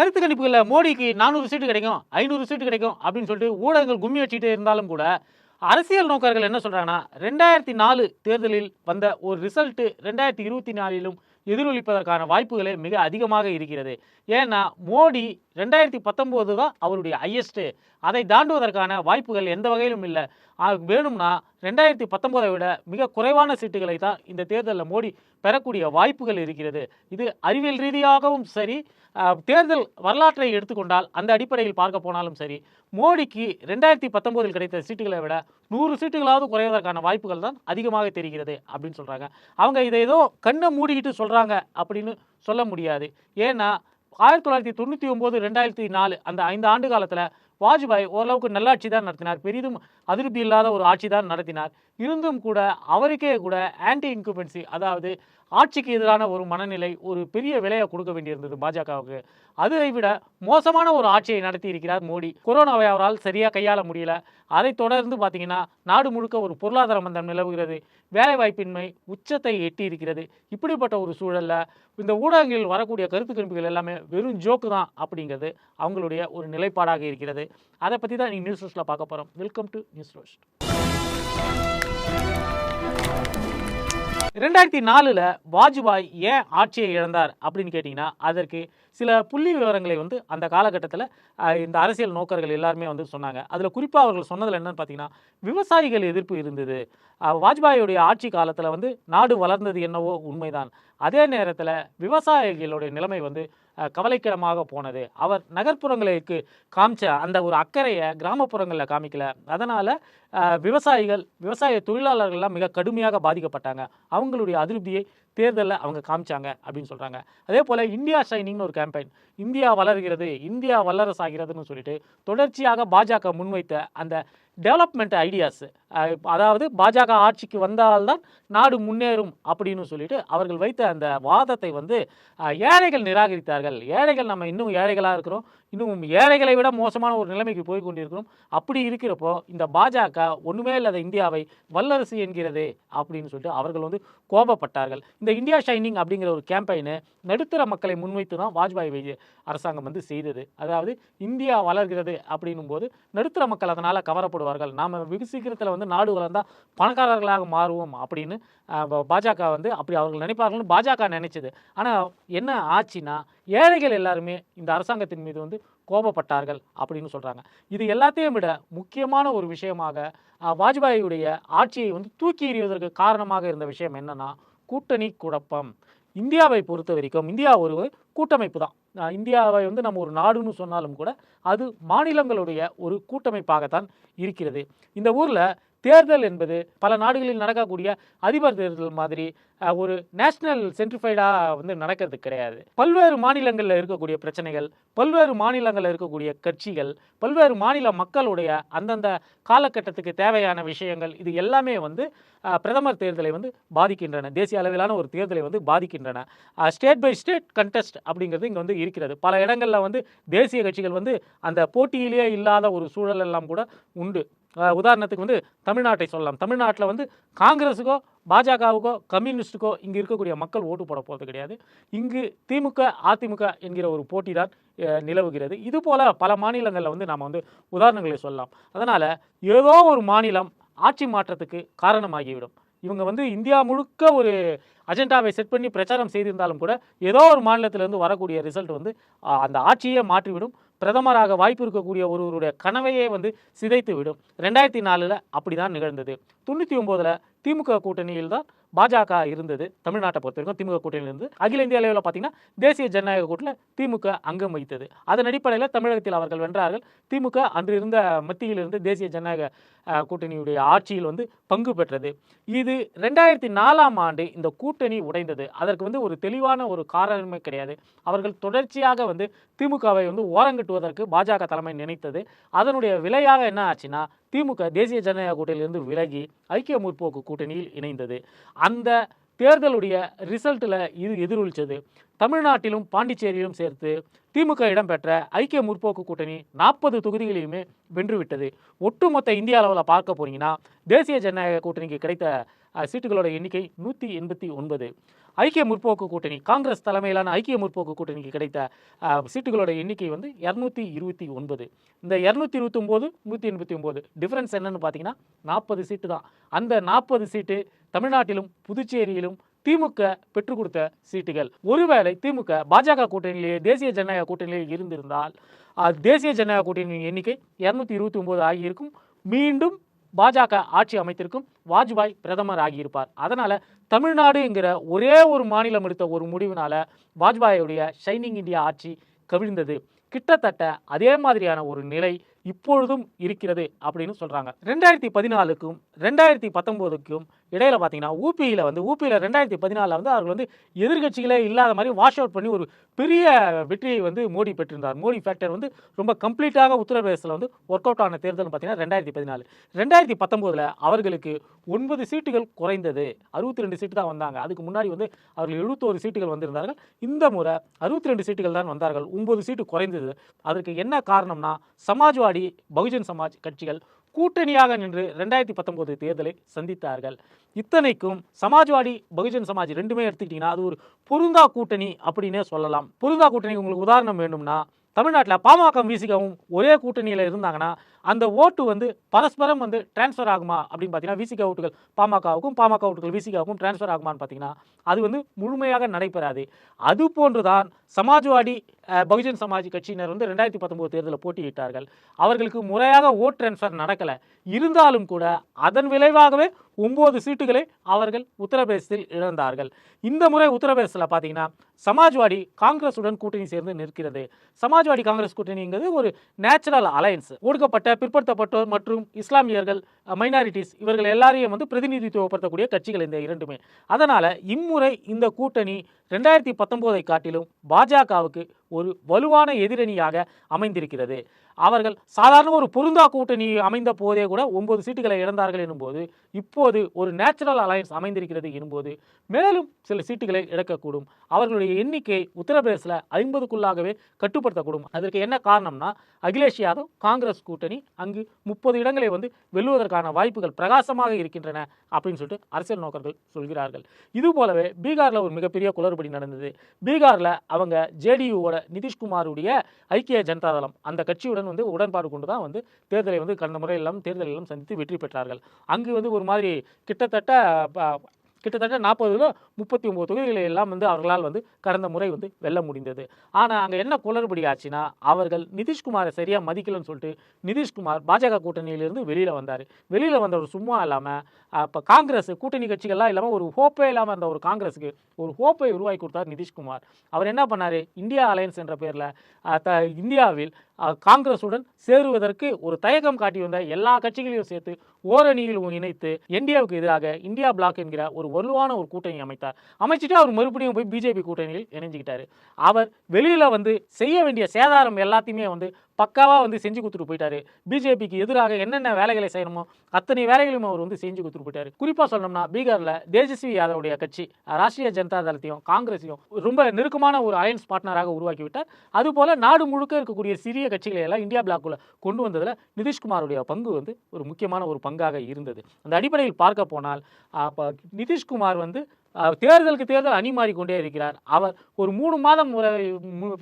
கருத்து கணிப்புகளில் மோடிக்கு நானூறு சீட்டு கிடைக்கும் ஐநூறு சீட்டு கிடைக்கும் அப்படின்னு சொல்லிட்டு ஊடகங்கள் கும்மி வச்சுட்டு இருந்தாலும் கூட அரசியல் நோக்கர்கள் என்ன சொல்கிறாங்கன்னா ரெண்டாயிரத்தி நாலு தேர்தலில் வந்த ஒரு ரிசல்ட்டு ரெண்டாயிரத்தி இருபத்தி நாலிலும் எதிரொலிப்பதற்கான வாய்ப்புகளே மிக அதிகமாக இருக்கிறது. ஏன்னா மோடி ரெண்டாயிரத்தி பத்தொம்போது தான் அவருடைய ஹையஸ்ட்டு அதை தாண்டுவதற்கான வாய்ப்புகள் எந்த வகையிலும் இல்லை. வேணும்னா ரெண்டாயிரத்தி பத்தொம்போதை விட மிக குறைவான சீட்டுகளை தான் இந்த தேர்தலில் மோடி பெறக்கூடிய வாய்ப்புகள் இருக்கிறது. இது அறிவியல் ரீதியாகவும் சரி தேர்தல் வரலாற்றை எடுத்துக்கொண்டால் அந்த அடிப்படையில் பார்க்க போனாலும் சரி மோடிக்கு ரெண்டாயிரத்தி பத்தொம்போதில் கிடைத்த சீட்டுகளை விட நூறு சீட்டுகளாவது குறைவதற்கான வாய்ப்புகள் தான் அதிகமாக தெரிகிறது அப்படின்னு சொல்கிறாங்க அவங்க இதை ஏதோ கண்ணை மூடிக்கிட்டு சொல்கிறாங்க அப்படின்னு சொல்ல முடியாது. ஏன்னா ஆயிரத்தி தொள்ளாயிரத்தி தொண்ணூற்றி ஒம்பது ரெண்டாயிரத்தி நாலு அந்த ஐந்து ஆண்டு காலத்தில் வாஜ்பாய் ஓரளவுக்கு நல்லாட்சி தான் நடத்தினார். பெரிதும் அதிருப்தி இல்லாத ஒரு ஆட்சி தான் நடத்தினார். இருந்தும் கூட அவருக்கே கூட ஆன்டி இன்குபென்சி அதாவது ஆட்சிக்கு எதிரான ஒரு மனநிலை ஒரு பெரிய விலையை கொடுக்க வேண்டியிருந்தது பாஜகவுக்கு. அதை விட மோசமான ஒரு ஆட்சியை நடத்தி இருக்கிறார் மோடி. கொரோனாவை அவரால் சரியாக கையாள முடியல. அதைத் தொடர்ந்து பார்த்தீங்கன்னா நாடு முழுக்க ஒரு பொருளாதார மந்தம் நிலவுகிறது. வேலைவாய்ப்பின்மை உச்சத்தை எட்டி இருக்கிறது இப்படிப்பட்ட ஒரு சூழலில் இந்த ஊடகங்களில் வரக்கூடிய கருத்து கணிப்புகள் எல்லாமே வெறும் ஜோக்கு தான் அப்படிங்கிறது அவங்களுடைய ஒரு நிலைப்பாடாக இருக்கிறது. அதை பற்றி தான் நீங்கள் நியூஸ் ரோஸ்ட்டில் பார்க்க போகிறோம் வெல்கம் டு நியூஸ் ரோஸ்ட் ரெண்டாயிரத்தி நாலில் வாஜ்பாய் ஏன் ஆட்சியை இழந்தார் அப்படின்னு கேட்டிங்கன்னா அதற்கு சில புள்ளி விவரங்களை வந்து அந்த காலகட்டத்தில் இந்த அரசியல் நோக்கர்கள் எல்லாருமே வந்து சொன்னாங்க. அதில் குறிப்பாக அவர்கள் சொன்னதில் என்னன்னு பார்த்தீங்கன்னா விவசாயிகள் எதிர்ப்பு இருந்தது. வாஜ்பாயுடைய ஆட்சி காலத்தில் வந்து நாடு வளர்ந்தது என்னவோ உண்மைதான். அதே நேரத்தில் விவசாயிகளுடைய நிலைமை வந்து கவலைக்கிடமாக போனது. அவர் நகர்ப்புறங்களுக்கு காமிச்ச அந்த ஒரு அக்கறையை கிராமப்புறங்களில் காமிக்கல. அதனால் விவசாயிகள் விவசாய தொழிலாளர்கள்லாம் மிக கடுமையாக பாதிக்கப்பட்டாங்க. அவங்களுடைய அதிருப்தியை தேர்தலில் அவங்க காமிச்சாங்க அப்படின்னு சொல்கிறாங்க அதே போல் இந்தியா ஷைனிங்னு ஒரு கேம்பெயின் இந்தியா வளர்கிறது இந்தியா வல்லரசாகிறதுன்னு சொல்லிட்டு தொடர்ச்சியாக பாஜக முன்வைத்த அந்த டெவலப்மெண்ட் ஐடியாஸ் அதாவது பாஜக ஆட்சிக்கு வந்தால்தான் நாடு முன்னேறும் அப்படின்னு சொல்லிட்டு அவர்கள் வைத்த அந்த வாதத்தை வந்து ஏழைகள் நிராகரித்தார்கள். ஏழைகள் நம்ம இன்னும் ஏழைகளாக இருக்கிறோம். இன்னும் ஏழைகளை விட மோசமான ஒரு நிலைமைக்கு போய் கொண்டிருக்கிறோம். அப்படி இருக்கிறப்போ இந்த பாஜக ஒன்றுமே இல்லாத இந்தியாவை வல்லரசு என்கிறது அப்படின்னு சொல்லிட்டு அவர்கள் வந்து கோபப்பட்டார்கள். இந்த இந்தியா ஷைனிங் அப்படிங்கிற ஒரு கேம்பெயினு நடுத்தர மக்களை முன்வைத்து தான் வாஜ்பாய் அரசாங்கம் வந்து செய்தது. அதாவது இந்தியா வளர்கிறது அப்படின்னும் போது நடுத்தர மக்கள் அதனால் கவரப்படுவார்கள் நாம் வெகு சீக்கிரத்தில் வந்து நாடு வளர்ந்தால் பணக்காரர்களாக மாறுவோம் அப்படின்னு பாஜக வந்து அப்படி அவர்கள் நினைப்பார்கள்னு பாஜக நினைச்சது. ஆனால் என்ன ஆச்சுன்னா ஏழைகள் எல்லாருமே இந்த அரசாங்கத்தின் மீது வந்து கோபப்பட்டார்கள் அப்படின்னு சொல்கிறாங்க இது எல்லாத்தையும் விட முக்கியமான ஒரு விஷயமாக வாஜ்பாயுடைய ஆட்சியை வந்து தூக்கி எறிவதற்கு காரணமாக இருந்த விஷயம் என்னென்னா கூட்டணி குழப்பம். இந்தியாவை பொறுத்த வரைக்கும் இந்தியா ஒரு கூட்டமைப்பு தான். இந்தியாவை வந்து நம்ம ஒரு நாடுன்னு சொன்னாலும் கூட அது மாநிலங்களுடைய ஒரு கூட்டமைப்பாகத்தான் இருக்கிறது. இந்த ஊரில் தேர்தல் என்பது பல நாடுகளில் நடக்கக்கூடிய அதிபர் தேர்தல் மாதிரி ஒரு நேஷனல் சென்ட்ரிஃபைடாக வந்து நடக்கிறது கிடையாது. பல்வேறு மாநிலங்களில் இருக்கக்கூடிய பிரச்சனைகள் பல்வேறு மாநிலங்களில் இருக்கக்கூடிய கட்சிகள் பல்வேறு மாநில மக்களுடைய அந்தந்த காலகட்டத்துக்கு தேவையான விஷயங்கள் இது எல்லாமே வந்து பிரதமர் தேர்தலை வந்து பாதிக்கின்றன. தேசிய அளவிலான ஒரு தேர்தலை வந்து பாதிக்கின்றன. ஸ்டேட் பை ஸ்டேட் கண்டெஸ்ட் அப்படிங்கிறது இங்கே வந்து இருக்கிறது. பல இடங்களில் வந்து தேசிய கட்சிகள் வந்து அந்த போட்டியிலேயே இல்லாத ஒரு சூழல் எல்லாம் கூட உண்டு. உதாரணத்துக்கு வந்து தமிழ்நாட்டை சொல்லலாம். தமிழ்நாட்டில் வந்து காங்கிரஸுக்கோ பாஜகவுக்கோ கம்யூனிஸ்ட்டுக்கோ இங்கே இருக்கக்கூடிய மக்கள் ஓட்டு போட போகிறது கிடையாது. இங்கு திமுக அதிமுக என்கிற ஒரு போட்டி தான் நிலவுகிறது. இது போல் பல மாநிலங்களில் வந்து நாம் வந்து உதாரணங்களை சொல்லலாம். அதனால் ஏதோ ஒரு மாநிலம் ஆட்சி மாற்றத்துக்கு காரணமாகிவிடும். இவங்க வந்து இந்தியா முழுக்க ஒரு அஜெண்டாவை செட் பண்ணி பிரச்சாரம் செய்திருந்தாலும் கூட ஏதோ ஒரு மாநிலத்திலிருந்து வரக்கூடிய ரிசல்ட் வந்து அந்த ஆட்சியே மாற்றிவிடும். பிரதமராக வாய்ப்பு இருக்கக்கூடிய ஒருவருடைய கனவையே வந்து சிதைத்து விடும் ரெண்டாயிரத்தி நாலில் அப்படி தான் நிகழ்ந்தது. தொண்ணூற்றி ஒம்போதில் திமுக கூட்டணியில் தான் பாஜக இருந்தது தமிழ்நாட்டை பொறுத்த வரைக்கும் திமுக கூட்டணியில் இருந்து. அகில இந்திய அளவில் பார்த்தீங்கன்னா தேசிய ஜனநாயக கூட்டில் திமுக அங்கம் வைத்தது அதன் அடிப்படையில் தமிழகத்தில் அவர்கள் வென்றார்கள். திமுக அன்று இருந்த மத்தியில் இருந்து தேசிய ஜனநாயக கூட்டணியுடைய ஆட்சியில் வந்து பங்கு பெற்றது. இது ரெண்டாயிரத்தி நாலாம் ஆண்டு இந்த கூட்டணி உடைந்தது. அதற்கு வந்து ஒரு தெளிவான ஒரு காரணமே கிடையாது. அவர்கள் தொடர்ச்சியாக வந்து திமுகவை வந்து ஓரங்கட்டுவதற்கு பாஜக தலைமை நினைத்தது. அதனுடைய விலையாக என்ன ஆச்சுன்னா திமுக தேசிய ஜனநாயக கூட்டணியிலிருந்து விலகி ஐக்கிய முற்போக்கு கூட்டணியில் இணைந்தது. அந்த தேர்தலுடைய ரிசல்ட்டில் இது எதிரொலிச்சது. தமிழ்நாட்டிலும் பாண்டிச்சேரியிலும் சேர்த்து திமுக இடம்பெற்ற ஐக்கிய முற்போக்கு கூட்டணி நாற்பது தொகுதிகளையுமே வென்றுவிட்டது. ஒட்டுமொத்த இந்திய அளவில் பார்க்க போனீங்கன்னா தேசிய ஜனநாயக கூட்டணிக்கு கிடைத்த சீட்டுகளோட எண்ணிக்கை நூற்றி எண்பத்தி ஒன்பது. ஐக்கிய முற்போக்கு கூட்டணி காங்கிரஸ் தலைமையிலான ஐக்கிய முற்போக்கு கூட்டணிக்கு கிடைத்த சீட்டுகளோட எண்ணிக்கை வந்து இரநூத்தி இருபத்தி ஒன்பது. இந்த இரநூத்தி இருபத்தி ஒம்பது நூற்றி எண்பத்தி ஒம்பது டிஃப்ரென்ஸ் என்னன்னு பார்த்தீங்கன்னா நாற்பது சீட்டு தான். அந்த நாற்பது சீட்டு தமிழ்நாட்டிலும் புதுச்சேரியிலும் திமுக பெற்றுக் கொடுத்த சீட்டுகள். ஒருவேளை திமுக பாஜக கூட்டணியிலேயே தேசிய ஜனநாயக கூட்டணியிலே இருந்திருந்தால் தேசிய ஜனநாயக கூட்டணியின் எண்ணிக்கை இரநூத்தி இருபத்தி ஒம்பது ஆகியிருக்கும் மீண்டும் பாஜக ஆட்சி அமைத்திருக்கும் வாஜ்பாய் பிரதமர் ஆகியிருப்பார். அதனால தமிழ்நாடுங்கிற ஒரே ஒரு மாநிலம் எடுத்த ஒரு முடிவினால வாஜ்பாயுடைய ஷைனிங் இந்தியா ஆட்சி கவிழ்ந்தது. கிட்டத்தட்ட அதே மாதிரியான ஒரு நிலை இப்பொழுதும் இருக்கிறது அப்படின்னு சொல்றாங்க. ரெண்டாயிரத்தி பதினாலுக்கும் ரெண்டாயிரத்தி பத்தொம்போதுக்கும் இடையில் பார்த்தீங்கன்னா ஊபியில் வந்து ஊபியில் ரெண்டாயிரத்தி பதினாலில் வந்து அவர்கள் வந்து எதிர்க்கட்சிகளே இல்லாத மாதிரி வாஷ் அவுட் பண்ணி ஒரு பெரிய வெற்றியை வந்து மோடி பெற்றிருந்தார். மோடி ஃபேக்டர் வந்து ரொம்ப கம்ப்ளீட்டாக உத்தரப்பிரதேசத்தில் வந்து ஒர்க் அவுட் ஆன தேர்தல் பார்த்தீங்கன்னா ரெண்டாயிரத்தி பதினாலு. ரெண்டாயிரத்தி பத்தொம்போதில் அவர்களுக்கு ஒன்பது சீட்டுகள் குறைந்தது. அறுபத்தி ரெண்டு சீட்டு தான் வந்தாங்க. அதுக்கு முன்னாடி வந்து அவர்கள் எழுபத்தோரு சீட்டுகள் வந்திருந்தார்கள். இந்த முறை அறுபத்தி ரெண்டு சீட்டுகள் தான் வந்தார்கள். ஒன்பது சீட்டு குறைந்தது. அதற்கு என்ன காரணம்னா சமாஜ்வாடி பகுஜன் சமாஜ் கட்சிகள் கூட்டணியாக நின்று ரெண்டாயிரத்தி பத்தொம்போது தேர்தலை சந்தித்தார்கள். இத்தனைக்கும் சமாஜ்வாடி பகுஜன் சமாஜ் ரெண்டுமே எடுத்துக்கிட்டிங்கன்னா அது ஒரு பொருந்தா கூட்டணி அப்படின்னே சொல்லலாம். பொருந்தா கூட்டணி உங்களுக்கு உதாரணம் வேணும்னா தமிழ்நாட்டில் பாமக விசிகவும் ஒரே கூட்டணியில் இருந்தாங்கன்னா அந்த ஓட்டு வந்து பரஸ்பரம் வந்து டிரான்ஸ்ஃபர் ஆகுமா அப்படின்னு பார்த்தீங்கன்னா விசிக ஓட்டுகள் பாமகவுக்கும் பாமக ஓட்டுகள் விசிகாவுக்கும் டிரான்ஸ்ஃபர் ஆகுமான்னு பார்த்தீங்கன்னா அது வந்து முழுமையாக நடைபெறாது. அது போன்றுதான் சமாஜ்வாடி பகுஜன் சமாஜ் கட்சியினர் வந்து ரெண்டாயிரத்தி பத்தொம்போது தேர்தலில் போட்டியிட்டார்கள். அவர்களுக்கு முறையாக ஓட் டிரான்ஸ்ஃபர் நடக்கலை. இருந்தாலும் கூட அதன் விளைவாகவே ஒம்பது சீட்டுகளை அவர்கள் உத்தரப்பிரதேசத்தில் இழந்தார்கள். இந்த முறை உத்தரப்பிரதேசத்தில் பார்த்தீங்கன்னா சமாஜ்வாடி காங்கிரஸுடன் கூட்டணி சேர்ந்து நிற்கிறது. சமாஜ்வாடி காங்கிரஸ் கூட்டணிங்கிறது ஒரு நேச்சுரல் அலையன்ஸ். ஒடுக்கப்பட்ட பிற்படுத்தப்பட்டோர் மற்றும் இஸ்லாமியர்கள் மைனாரிட்டிஸ் இவர்கள் எல்லாரையும் வந்து பிரதிநிதித்துவப்படுத்தக்கூடிய கட்சிகள் இந்த இரண்டுமே. அதனால் இம்முறை இந்த கூட்டணி ரெண்டாயிரத்தி பத்தொம்போதை காட்டிலும் பாஜகவுக்கு ஒரு வலுவான எதிரணியாக அமைந்திருக்கிறது. அவர்கள் சாதாரண ஒரு பொருந்தா கூட்டணி அமைந்த போதே கூட ஒன்பது சீட்டுகளை இழந்தார்கள் எனும்போது இப்போது ஒரு நேச்சுரல் அலையன்ஸ் அமைந்திருக்கிறது எனும்போது மேலும் சில சீட்டுகளை இழக்கக்கூடும். அவர்களுடைய எண்ணிக்கை உத்தரப்பிரதேசில் ஐம்பதுக்குள்ளாகவே கட்டுப்படுத்தக்கூடும். அதற்கு என்ன காரணம்னா அகிலேஷ் யாதவ் காங்கிரஸ் கூட்டணி அங்கு முப்பது இடங்களை வந்து வெல்லுவதற்கான வாய்ப்புகள் பிரகாசமாக இருக்கின்றன அப்படின்னு சொல்லிட்டு அரசியல் நோக்கர்கள் சொல்கிறார்கள். இது போலவே பீகாரில் ஒரு மிகப்பெரிய குளறுபடி நடந்தது. பீகாரில் அவங்க ஜேடியூவோட நிதிஷ்குமாருடைய ஐக்கிய ஜனதா தளம் அந்த கட்சியுடன் வந்து உடன்பாடு கொண்டு தான் வந்து தேர்தலை வந்து கடந்த முறை எல்லாம் தேர்தல் எல்லாம் சந்தித்து வெற்றி பெற்றார்கள். அங்கு வந்து ஒரு மாதிரி கிட்டத்தட்ட கிட்டத்தட்ட நாற்பதுல முப்பத்தி ஒம்பது தொகுதிகளை எல்லாம் வந்து அவர்களால் வந்து கடந்த முறை வந்து வெல்ல முடிந்தது. ஆனால் அங்கே என்ன குளறுபடி ஆச்சுன்னா அவர்கள் நிதிஷ்குமாரை சரியாக மதிக்கலன்னு சொல்லிட்டு நிதிஷ்குமார் பாஜக கூட்டணியிலிருந்து வெளியில் வந்தார். வெளியில் வந்தவர் சும்மா இல்லாமல் இப்போ காங்கிரஸ் கூட்டணி கட்சிகள்லாம் இல்லாமல் ஒரு ஹோப்பே இல்லாமல் இருந்த ஒரு காங்கிரஸுக்கு ஒரு ஹோப்பை உருவாக்கி கொடுத்தார் நிதிஷ்குமார். அவர் என்ன பண்ணார்? இந்தியா அலையன்ஸ் என்ற பேரில் த இந்தியாவில் காங்கிரசுடன் காங்கிரஸுடன் சேருவதற்கு ஒரு தயக்கம் காட்டி வந்த எல்லா கட்சிகளையும் சேர்த்து ஓரணியில் இணைத்து இந்தியாவுக்கு எதிராக இந்தியா பிளாக் என்கிற ஒரு வலுவான ஒரு கூட்டணி அமைத்தார். அமைச்சிட்டு அவர் மறுபடியும் போய் பிஜேபி கூட்டணியில் இணைஞ்சுக்கிட்டாரு. அவர் வெளியில் வந்து செய்ய வேண்டிய சேதாரம் எல்லாத்தையுமே வந்து பக்காவாக வந்து செஞ்சு கொடுத்துட்டு போயிட்டாரு. பிஜேபிக்கு எதிராக என்னென்ன வேலைகளை செய்யணுமோ அத்தனை வேலைகளையும் அவர் வந்து செஞ்சு கொடுத்துட்டு போயிட்டாரு. குறிப்பாக சொல்லணும்னா பீகாரில் தேஜஸ்வி யாதவுடைய கட்சி ராஷ்டிரிய ஜனதா தளத்தையும் காங்கிரஸையும் ரொம்ப நெருக்கமான ஒரு அலையன்ஸ் பார்ட்னராக உருவாக்கி விட்டார். அதுபோல் நாடு முழுக்க இருக்கக்கூடிய சிறிய கட்சிகளை எல்லாம் இந்தியா பிளாக்குள்ள கொண்டு வந்ததில் நிதிஷ்குமாருடைய பங்கு வந்து ஒரு முக்கியமான ஒரு பங்காக இருந்தது. அந்த அடிப்படையில் பார்க்க போனால் அப்போ நிதிஷ்குமார் வந்து தேர்தலுக்கு தேர்தல் அணி மாறிக்கொண்டே இருக்கிறார். அவர் ஒரு மூணு மாதம் முறை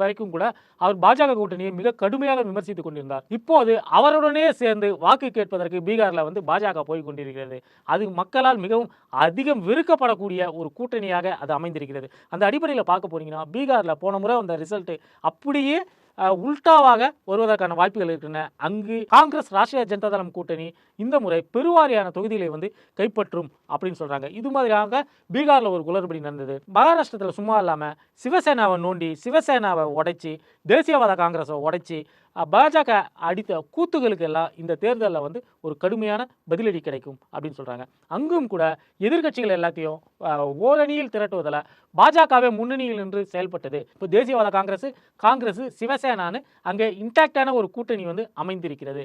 வரைக்கும் கூட அவர் பாஜக கூட்டணியை மிக கடுமையாக விமர்சித்துக் கொண்டிருந்தார். இப்போது அவருடனே சேர்ந்து வாக்கு கேட்பதற்கு பீகாரில் வந்து பாஜக போய் கொண்டிருக்கிறது. அது மக்களால் மிகவும் அதிகம் வெறுக்கப்படக்கூடிய ஒரு கூட்டணியாக அது அமைந்திருக்கிறது. அந்த அடிப்படையில் பார்க்க போனீங்கன்னா பீகாரில் போன முறை வந்த ரிசல்ட்டு அப்படியே உல்டாவாக வருவதற்கான வாய்ப்புகள் இருக்கின்றன. அங்கு காங்கிரஸ் ராஷ்டிரிய ஜனதா தளம் கூட்டணி இந்த முறை பெருவாரியான தொகுதிகளை வந்து கைப்பற்றும் அப்படின்னு சொல்றாங்க. இது மாதிரியாக பீகாரில் ஒரு குளறுபடி நடந்தது. மகாராஷ்டிரத்தில் சும்மா இல்லாமல் சிவசேனாவை நோண்டி சிவசேனாவை உடைச்சி தேசியவாத காங்கிரஸை உடைச்சி பாஜக அடித்த கூத்துகளுக்கு எல்லாம் இந்த தேர்தலில் வந்து ஒரு கடுமையான பதிலடி கிடைக்கும் அப்படின்னு சொல்கிறாங்க அங்கும் கூட எதிர்க்கட்சிகள் எல்லாத்தையும் ஓரணியில் திரட்டுவதில் பாஜகவே முன்னணியில் நின்று செயல்பட்டது. இப்போ தேசியவாத காங்கிரஸ் காங்கிரஸ் சிவசேனான்னு அங்கே இன்டாக்டான ஒரு கூட்டணி வந்து அமைந்திருக்கிறது.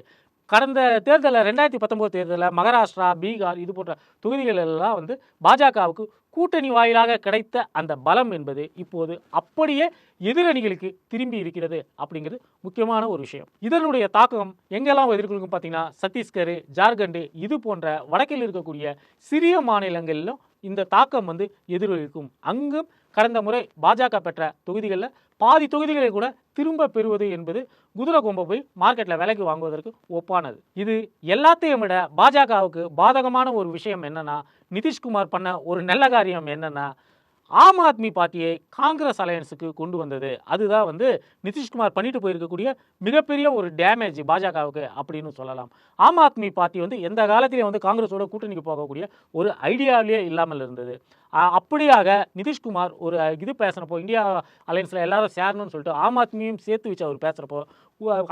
கடந்த தேர்தலில் ரெண்டாயிரத்தி பத்தொம்போது தேர்தலில் மகாராஷ்டிரா பீகார் இது போன்ற தொகுதிகள் எல்லாம் வந்து பாஜகவுக்கு கூட்டணி வாயிலாக கிடைத்த அந்த பலம் என்பது இப்போது அப்படியே எதிரணிகளுக்கு திரும்பி இருக்கிறது அப்படிங்கிறது முக்கியமான ஒரு விஷயம். இதனுடைய தாக்கம் எங்கெல்லாம் எதிர்கொள்ளும் பார்த்தீங்கன்னா சத்தீஸ்கர் ஜார்க்கண்ட் இது போன்ற வடக்கில் இருக்கக்கூடிய சிறிய மாநிலங்களிலும் இந்த தாக்கம் வந்து எதிரொலிக்கும். அங்கும் கடந்த முறை பாஜக பெற்ற தொகுதிகளில் பாதி தொகுதிகளை கூட திரும்ப பெறுவது என்பது குதிரை கொம்பை போய் மார்க்கெட்டில் விலைக்கு வாங்குவதற்கு ஒப்பானது. இது எல்லாத்தையும் விட பாஜகவுக்கு பாதகமான ஒரு விஷயம் என்னன்னா நிதிஷ்குமார் பண்ண ஒரு நல்ல காரியம் என்னன்னா ஆம் ஆத்மி பார்ட்டியை காங்கிரஸ் அலையன்ஸுக்கு கொண்டு வந்தது. அதுதான் வந்து நிதிஷ்குமார் பண்ணிட்டு போயிருக்கக்கூடிய மிகப்பெரிய ஒரு டேமேஜ் பாஜகவுக்கு அப்படின்னு சொல்லலாம். ஆம் ஆத்மி பார்ட்டி வந்து எந்த காலத்திலையும் வந்து காங்கிரஸோட கூட்டணிக்கு போகக்கூடிய ஒரு ஐடியாவிலேயே இல்லாமல் இருந்தது. அப்படியாக நிதிஷ்குமார் ஒரு இது பேசுகிறப்போ இந்தியா அலையன்ஸில் எல்லாரும் சேரணும்னு சொல்லிட்டு ஆம் ஆத்மியும் சேர்த்து வச்சு அவர் பேசுகிறப்போ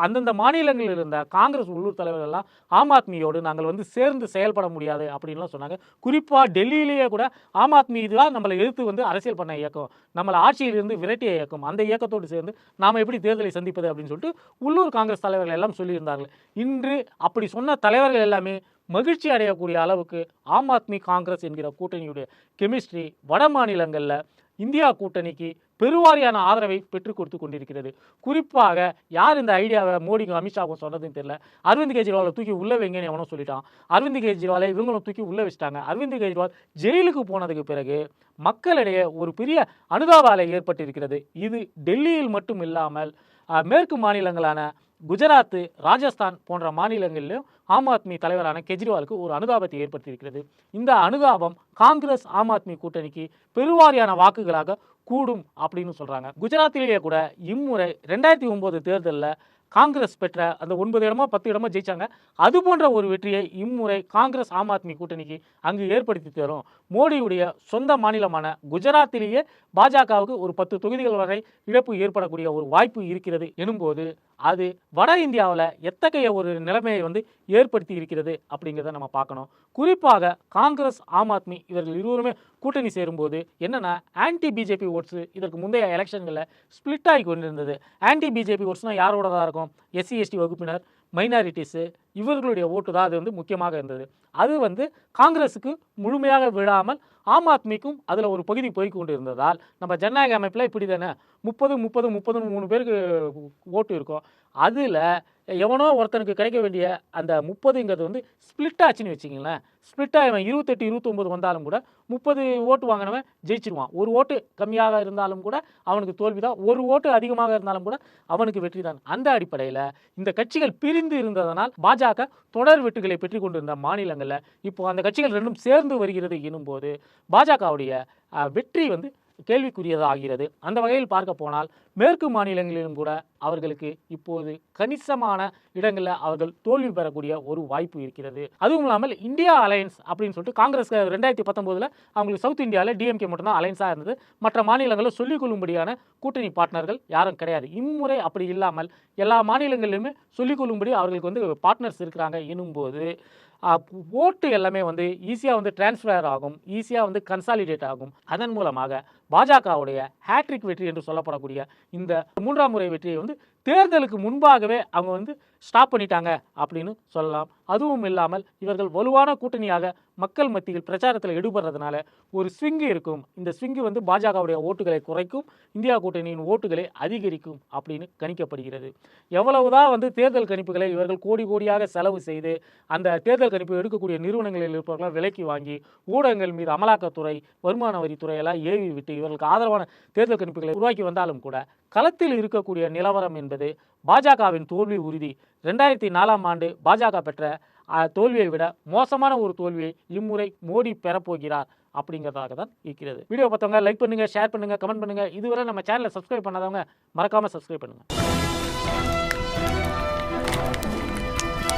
அந்தந்த மாநிலங்களில் இருந்த காங்கிரஸ் உள்ளூர் தலைவர்கள் எல்லாம் ஆம் ஆத்மியோடு நாங்கள் வந்து சேர்ந்து செயல்பட முடியாது அப்படின்லாம் சொன்னாங்க. குறிப்பாக டெல்லியிலேயே கூட ஆம் ஆத்மி இதுதான் நம்மளை எதிர்த்து வந்து அரசியல் பண்ண இயக்கம். நம்மளை ஆட்சியிலிருந்து விரட்டிய இயக்கம். அந்த இயக்கத்தோடு சேர்ந்து நாம் எப்படி தேர்தலை சந்திப்பது அப்படின்னு சொல்லிட்டு உள்ளூர் காங்கிரஸ் தலைவர்கள் எல்லாம் சொல்லியிருந்தார்கள். இன்று அப்படி சொன்ன தலைவர்கள் எல்லாமே மகிழ்ச்சி அடையக்கூடிய அளவுக்கு ஆம் ஆத்மி காங்கிரஸ் என்கிற கூட்டணியுடைய கெமிஸ்ட்ரி வட மாநிலங்களில் இந்தியா கூட்டணிக்கு பெருவாரியான ஆதரவை பெற்றுக் கொடுத்து கொண்டிருக்கிறது. குறிப்பாக யார் இந்த ஐடியாவை மோடிக்கும் அமித்ஷாவுக்கும் சொன்னதுன்னு தெரியல. அரவிந்த் கெஜ்ரிவாலை தூக்கி உள்ள வைங்கன்னு எவனோ சொல்லிட்டான். அரவிந்த் கெஜ்ரிவாலை இவங்களும் தூக்கி உள்ள வச்சிட்டாங்க. அரவிந்த் கெஜ்ரிவால் ஜெயிலுக்கு போனதுக்கு பிறகு மக்களிடையே ஒரு பெரிய அனுதாபாலை ஏற்பட்டிருக்கிறது. இது டெல்லியில் மட்டும் இல்லாமல் மேற்கு மாநிலங்களான குஜராத் ராஜஸ்தான் போன்ற மாநிலங்களிலும் ஆம் ஆத்மி தலைவரான கெஜ்ரிவாலுக்கு ஒரு அனுதாபத்தை ஏற்படுத்தியிருக்கிறது. இந்த அனுதாபம் காங்கிரஸ் ஆம் ஆத்மி கூட்டணிக்கு பெருவாரியான வாக்குகளாக கூடும் அப்படின்னு சொல்கிறாங்க குஜராத்திலேயே கூட இம்முறை ரெண்டாயிரத்தி ஒம்பது தேர்தலில் காங்கிரஸ் பெற்ற அந்த ஒன்பது இடமோ பத்து இடமோ ஜெயிச்சாங்க. அது போன்ற ஒரு வெற்றியை இம்முறை காங்கிரஸ் ஆம் ஆத்மி கூட்டணிக்கு அங்கு ஏற்படுத்தி தரும். மோடியுடைய சொந்த மாநிலமான குஜராத்திலேயே பாஜகவுக்கு ஒரு பத்து தொகுதிகள் வரை இழப்பு ஏற்படக்கூடிய ஒரு வாய்ப்பு இருக்கிறது எனும்போது அது வட இந்தியாவில் எத்தகைய ஒரு நிலைமையை வந்து ஏற்படுத்தி இருக்கிறது அப்படிங்கிறத நம்ம பார்க்கணும். குறிப்பாக காங்கிரஸ் ஆம் ஆத்மி இவர்கள் இருவருமே கூட்டணி சேரும்போது என்னென்னா ஆன்டி பிஜேபி ஓட்ஸு இதற்கு முந்தைய எலெக்ஷன்களில் ஸ்பிளிட் ஆகி கொண்டிருந்தது. ஆன்டி பிஜேபி ஓட்ஸ்னால் யாரோட தான் இருக்கும்? எஸ்சி எஸ்டி வகுப்பினர் மைனாரிட்டிஸு இவர்களுடைய ஓட்டு தான் அது வந்து முக்கியமாக இருந்தது. அது வந்து காங்கிரஸுக்கு முழுமையாக விழாமல் ஆம் ஆத்மிக்கும் அதில் ஒரு பகுதி போய் கொண்டு இருந்ததால் நம்ம ஜனநாயக அமைப்பில் இப்படி தானே முப்பது முப்பது முப்பது மூணு பேருக்கு ஓட்டு இருக்கும். அதில் எவனோ ஒருத்தனுக்கு கிடைக்க வேண்டிய அந்த முப்பதுங்கிறது வந்து ஸ்பிளிட் ஆச்சுன்னு வச்சிங்களேன் ஸ்ப்ளிட்டாக இவன் இருபத்தெட்டு இருபத்தொம்பது வந்தாலும் கூட முப்பது ஓட்டு வாங்கினவன் ஜெயிச்சிருவான். ஒரு ஓட்டு கம்மியாக இருந்தாலும் கூட அவனுக்கு தோல்வி தான் ஒரு ஓட்டு அதிகமாக இருந்தாலும் கூட அவனுக்கு வெற்றி தான் அந்த அடிப்படையில் இந்த கட்சிகள் பிரிந்து இருந்ததனால் பாஜக தொடர் வெட்டுகளை பெற்றுக் கொண்டிருந்த மாநிலங்களில் இப்போ அந்த கட்சிகள் ரெண்டும் சேர்ந்து வருகிறது எனும்போது பாஜகவுடைய வெற்றி வந்து கேள்விக்குரியதாகிறது. அந்த வகையில் பார்க்க போனால் மேற்கு மாநிலங்களிலும் கூட அவர்களுக்கு இப்போது கணிசமான இடங்களில் அவர்கள் தோல்வி பெறக்கூடிய ஒரு வாய்ப்பு இருக்கிறது. அதுவும் இல்லாமல் இந்தியா அலையன்ஸ் அப்படின்னு சொல்லிட்டு காங்கிரஸ் ரெண்டாயிரத்தி பத்தொம்போதில் அவங்களுக்கு சவுத் இந்தியாவில் டிஎம்கே மட்டும்தான் அலையன்ஸாக இருந்தது. மற்ற மாநிலங்களில் சொல்லிக் கொள்ளும்படியான கூட்டணி பார்ட்னர்கள் யாரும் கிடையாது. இம்முறை அப்படி இல்லாமல் எல்லா மாநிலங்களிலுமே சொல்லிக் கொள்ளும்படி அவர்களுக்கு வந்து பார்ட்னர்ஸ் இருக்கிறாங்க எனும்போது ஓட்டு எல்லாமே வந்து ஈஸியாக வந்து டிரான்ஸ்ஃபர் ஆகும் ஈஸியாக வந்து கன்சாலிடேட் ஆகும். அதன் மூலமாக பாஜகவுடைய ஹேட்ரிக் வெற்றி என்று சொல்லப்படக்கூடிய இந்த மூன்றாம் முறை வெற்றியை வந்து தேர்தலுக்கு முன்பாகவே அவங்க வந்து ஸ்டாப் பண்ணிட்டாங்க அப்படின்னு சொல்லலாம். அதுவும் இல்லாமல் இவர்கள் வலுவான கூட்டணியாக மக்கள் மத்தியில் பிரச்சாரத்தில் ஈடுபடுறதுனால ஒரு ஸ்விங்கு இருக்கும். இந்த ஸ்விங்கு வந்து பாஜகவுடைய ஓட்டுகளை குறைக்கும் இந்தியா கூட்டணியின் ஓட்டுகளை அதிகரிக்கும் அப்படின்னு கணிக்கப்படுகிறது. எவ்வளவுதான் வந்து தேர்தல் கணிப்புகளை இவர்கள் கோடி கோடியாக செலவு செய்து அந்த தேர்தல் கணிப்பு எடுக்கக்கூடிய நிறுவனங்களில் இருப்பவர்களாம் விலைக்கு வாங்கி ஊடகங்கள் மீது அமலாக்கத்துறை வருமான வரித்துறை எல்லாம் ஏவி விட்டு இவர்களுக்கு ஆதரவான தேர்தல் கணிப்புகளை உருவாக்கி வந்தாலும் கூட களத்தில் இருக்கக்கூடிய நிலவரம் என்பது பாஜகவின் தோல்வி உறுதி. ரெண்டாயிரத்தி நாலாம் ஆண்டு பாஜக பெற்ற தோல்வியை விட மோசமான ஒரு தோல்வியை இம்முறை மோடி பெறப்போகிறார் அப்படிங்கிறதாக தான் இருக்கிறது. வீடியோ பார்த்தவங்க லைக் பண்ணுங்கள் ஷேர் பண்ணுங்கள் கமெண்ட் பண்ணுங்கள் இதுவரை நம்ம சேனலை சப்ஸ்கிரைப் பண்ணாதவங்க மறக்காமல் சப்ஸ்கிரைப் பண்ணுங்கள்